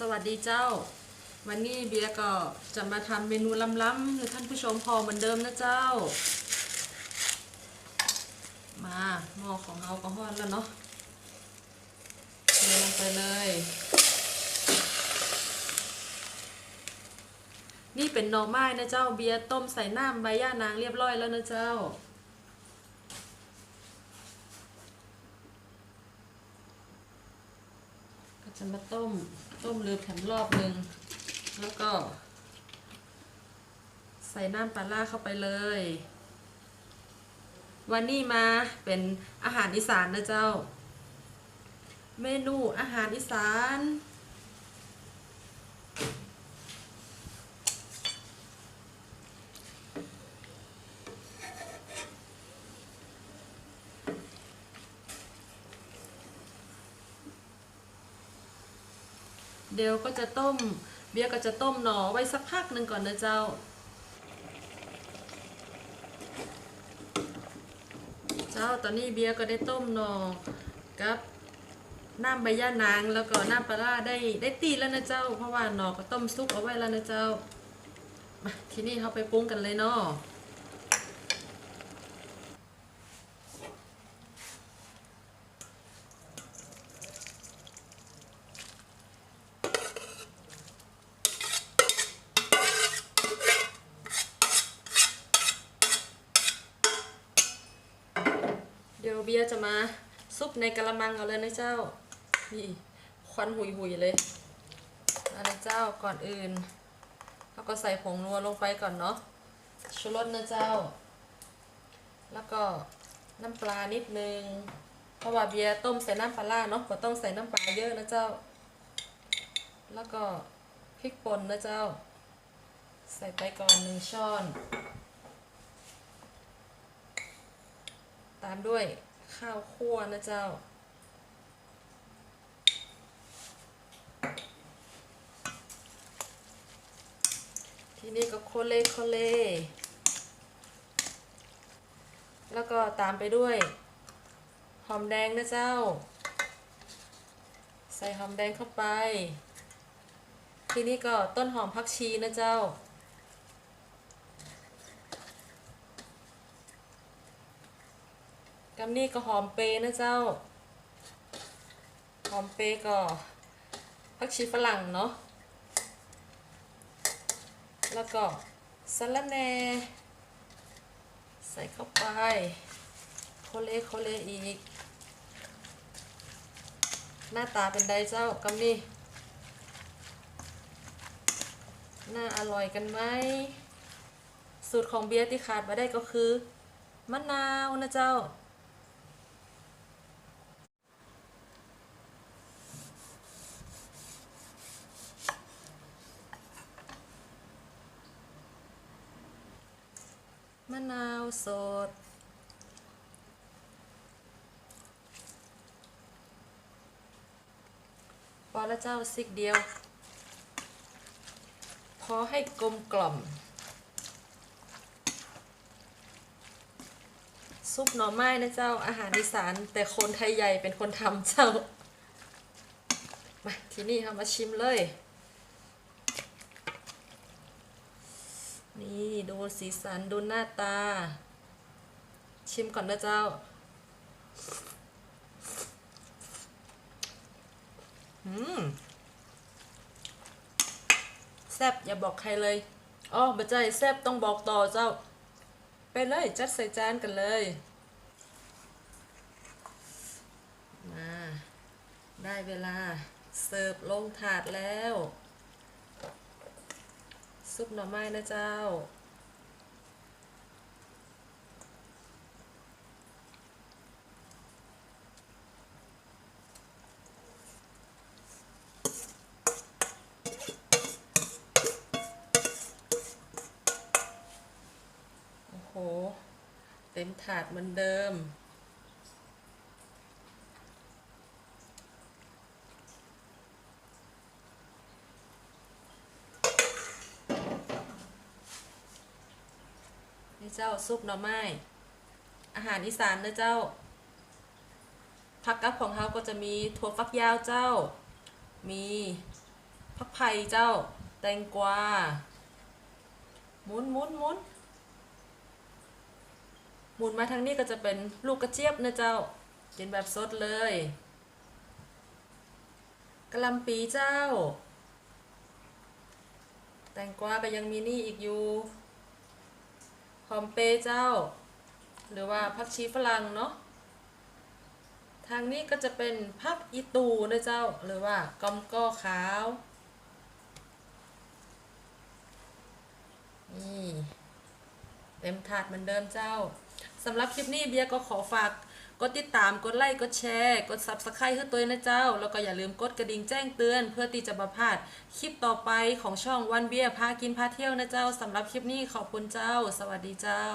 สวัสดีเจ้า วันนี้เบียก็จะมาทำเมนูล้ำๆให้ท่านผู้ชมพอเหมือนเดิมนะเจ้า มาหม้อของเราก็ฮอดแล้วเนาะเทลงไปเลย นี่เป็นหน่อไม้นะเจ้าเบียต้มใส่น้ำใบย่านางเรียบร้อยแล้วนะเจ้าก็จะมาต้ม ต้มลืมแถมรอบหนึ่งแล้วก็ ใส่น้ำปลาล่าเข้าไปเลย วันนี้มาเป็นอาหารอีสานนะเจ้า เมนูอาหารอีสาน เดี๋ยวก็จะต้ม เบียร์ก็จะต้มหน่อไว้สักพักหนึ่งก่อนนะเจ้า เจ้าตอนนี้เบียร์ก็ได้ต้มหน่อกับน้ำใบย่านางแล้วก็น้ำปลาร้าได้ได้ตีแล้วนะเจ้า เพราะว่าหนอก็ต้มซุปเอาไว้แล้วนะเจ้ามาทีนี้เขาไปปรุงกันเลยเนาะ เบียจะมาซุปในกระมังเอาเลยนะเจ้า นี่ควันหุยหุยๆเลยอานะเจ้าก่อนอื่นเราก็ใส่ผงนัวลงไปก่อนเนาะชูรสนะเจ้า แล้วก็น้ำปลานิดนึงเพราะว่าเบียร์ต้มใส่น้ำปลาเนาะก็ต้องใส่น้ำปลาเยอะนะเจ้า แล้วก็พริกป่นนะเจ้า ใส่ไปก่อนหนึ่งช้อน ตามด้วย ข้าวคั่วนะเจ้า ทีนี้ก็โคเลโคเลแล้วก็ตามไปด้วย หอมแดงนะเจ้า ใส่หอมแดงเข้าไป ทีนี้ก็ต้นหอมผักชีนะเจ้า กำนี่ก็หอมเปย์นะเจ้า หอมเปย์ก็ผักชีฝรั่งเนาะ แล้วก็สะระแหน่ใส่เข้าไป โคเลโคเลอีก หน้าตาเป็นไดเจ้ากำนี่น่าอร่อยกันไหม สูตรของเบียร์ที่ขาดมาได้ก็คือ มะนาวนะเจ้า มะนาวสด พอแล้วเจ้าซิกเดียว พอให้กลมกล่อม ซุปหน่อไม้นะเจ้าอาหารอีสาน แต่คนไทยใหญ่เป็นคนทำเจ้า มาที่นี้เรามาชิมเลย นี่ดูสีสันดูหน้าตา ชิมก่อนนะเจ้า อืม แซบอย่าบอกใครเลยอ๋อบัจใจแซบต้องบอกต่อเจ้า ไปเลยจัดใส่จานกันเลยมาได้เวลาเสิร์ฟลงถาดแล้ว ซุปหน่อไม้นะเจ้า โอ้โห เต็มถาดเหมือนเดิม นี่เจ้าซุปหน่อไม้ อาหารอีสานนะเจ้า ผักกับของเขาก็จะมีถั่วฟักยาวเจ้า มีผักไผ่เจ้า แตงกวาหมุนหมุนหมุนหมุนมาทางนี้ก็จะเป็นลูกกระเจี๊ยบนะเจ้ากินแบบสดเลยกะลำปีเจ้า แตงกวาก็ยังมีนี่อีกอยู่ อมเปรย์เจ้า หรือว่าผักชีฝรั่งเนาะทางนี้ก็จะเป็นผักอีตูนะเจ้า หรือว่ากอมก้อขาวนี่เต็มถาดเหมือนเดิมเจ้าสำหรับคลิปนี้เบียร์ก็ขอฝาก กดติดตามกดไลค์กดแชร์ กดซับสไครต์ให้ตัวเองนะเจ้า แล้วก็อย่าลืมกดกระดิ่งแจ้งเตือน เพื่อที่จะมาพลาดคลิปต่อไปของช่องวันเบียพากินพาเที่ยวนะเจ้าสำหรับคลิปนี้ขอบคุณเจ้า สวัสดีเจ้า